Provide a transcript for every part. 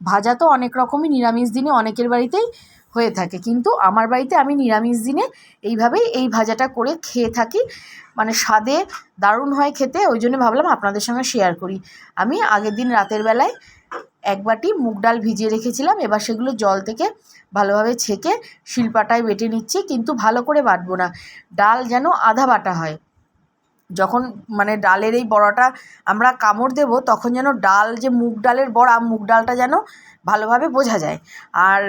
ভাজা তো অনেক রকমই নিরামিষ দিনে অনেকের বাড়িতেই হয়ে থাকে। কিন্তু আমার বাড়িতে আমি নিরামিষ দিনে এইভাবেই এই ভাজাটা করে খেয়ে থাকি। মানে স্বাদে দারুণ হয় খেতে, ওই জন্য ভাবলাম আপনাদের সঙ্গে শেয়ার করি। আমি আগের দিন রাতের বেলায় এক বাটি মুগ ডাল ভিজিয়ে রেখেছিলাম, এবার সেগুলো জল থেকে ভালোভাবে ছেঁকে শিলপাটায় বেটে নিচ্ছি, কিন্তু ভালো করে বাটবো না। ডাল যেন আধা বাটা হয়। যখন মানে ডালের এই বড়াটা আমরা কামড় দেবো, তখন যেন ডাল যে মুগ ডালের বড়া, মুগ ডালটা যেন ভালোভাবে বোঝা যায়। আর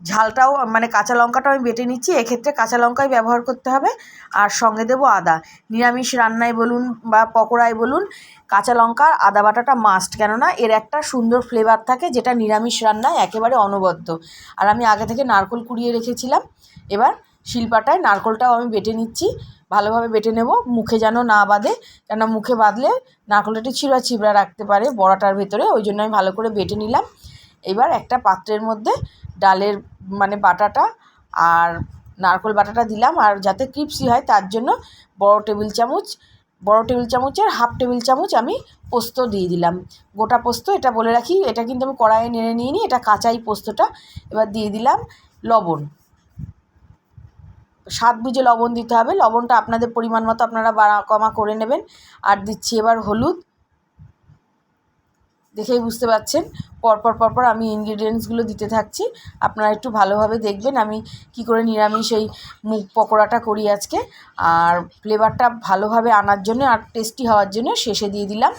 ঝালটাও মানে কাঁচা লঙ্কাটাও আমি বেটে নিচ্ছি, এক্ষেত্রে কাঁচা লঙ্কাই ব্যবহার করতে হবে। আর সঙ্গে দেবো আদা। নিরামিষ রান্নায় বলুন বা পকোড়ায় বলুন, কাঁচা লঙ্কা আদা বাটাটা মাস্ট কেননা এর একটা সুন্দর ফ্লেভার থাকে যেটা নিরামিষ রান্নায় একেবারে অনবদ্য। আর আমি আগে থেকে নারকোল কুড়িয়ে রেখেছিলাম। এবার শিলপাটায় নারকোলটাও আমি বেটে নিচ্ছি। ভালোভাবে বেটে নেব, মুখে যেন না বাঁধে। কেননা মুখে বাঁধলে নারকোলটা ছিঁড়া ছিবড়া রাখতে পারে বড়াটার ভেতরে, ওই জন্য আমি ভালো করে বেটে নিলাম। এবার একটা পাত্রের মধ্যে ডালের মানে বাটাটা আর নারকোল বাটাটা দিলাম, আর যাতে ক্রিপসি হয় তার জন্য বড় টেবিল চামচ, বড় টেবিল চামচের হাফ টেবিল চামচ আমি পোস্ত দিয়ে দিলাম। গোটা পোস্ত, এটা বলে রাখি, এটা কিন্তু আমি কড়াইয়ে নেড়ে নিয়ে নিই এটা কাঁচাই পোস্তটা। এবার দিয়ে দিলাম লবণ। স্বাদ বুঝে লবণ দিতে হবে। লবণটা আপনাদের পরিমাণ মতো আপনারা বাড়া, কমা করে নেবেন। আর দিচ্ছি এবার হলুদ। দেখেই বুঝতে পারছেন? পরপর পরপর আমি ইনগ্রিডিয়েন্টসগুলো দিতে থাকছি। আপনারা একটু ভালোভাবে দেখবেন আমি কি করে নিরামিষ এই মুগ পকোড়াটা করি আজকে। আর ফ্লেভারটা ভালোভাবে আনার জন্য আর টেস্টি হওয়ার জন্য শেষে দিয়ে দিলাম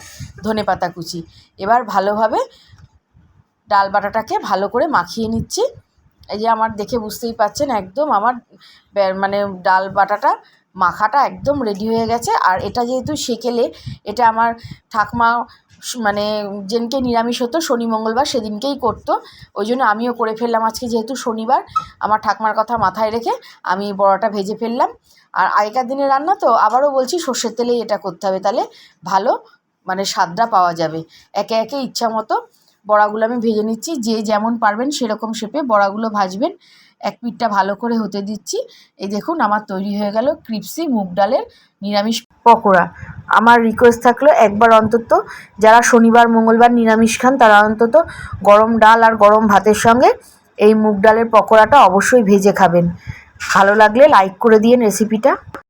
ধনে পাতা কুচি। এবার ভালোভাবে ডাল বাটাটাকে ভালো করে মাখিয়ে নিচ্ছি। এই যে আমার দেখে বুঝতেই পাচ্ছেন, একদম আমার মানে ডাল বাটাটা, মাখাটা একদম রেডি হয়ে গেছে। আর এটা যেহেতু সেকেলে, এটা আমার ঠাকমা মানে যেদিনকে নিরামিষ হতো, শনি, মঙ্গলবার সেদিনকেই করতো। ওই জন্য আমিও করে ফেললাম আজকে যেহেতু শনিবার। আমার ঠাকমার কথা মাথায় রেখে আমি বড়াটা ভেজে ফেললাম। আর আগেকার দিনে রান্না তো আবারও বলছি, সর্ষের তেলেই এটা করতে হবে। তাহলে ভালো মানে স্বাদটা পাওয়া যাবে। একে একে ইচ্ছা মতো বড়াগুলো আমি ভেজে নিচ্ছি। যে যেমন পারবেন সেরকম শেপে বড়াগুলো ভাজবেন। এক পিঠটা ভালো করে হতে দিচ্ছি। এই দেখুন আমার তৈরি হয়ে গেল ক্রিপসি মুগ ডালের নিরামিষ পকোড়া। আমার রিকোয়েস্ট থাকল একবার অন্তত যারা শনিবার, মঙ্গলবার নিরামিষ খান তারা অন্তত গরম ডাল আর গরম ভাতের সঙ্গে এই মুগ ডালের পকোড়াটা অবশ্যই ভেজে খাবেন। ভালো লাগলে লাইক করে দিন রেসিপিটা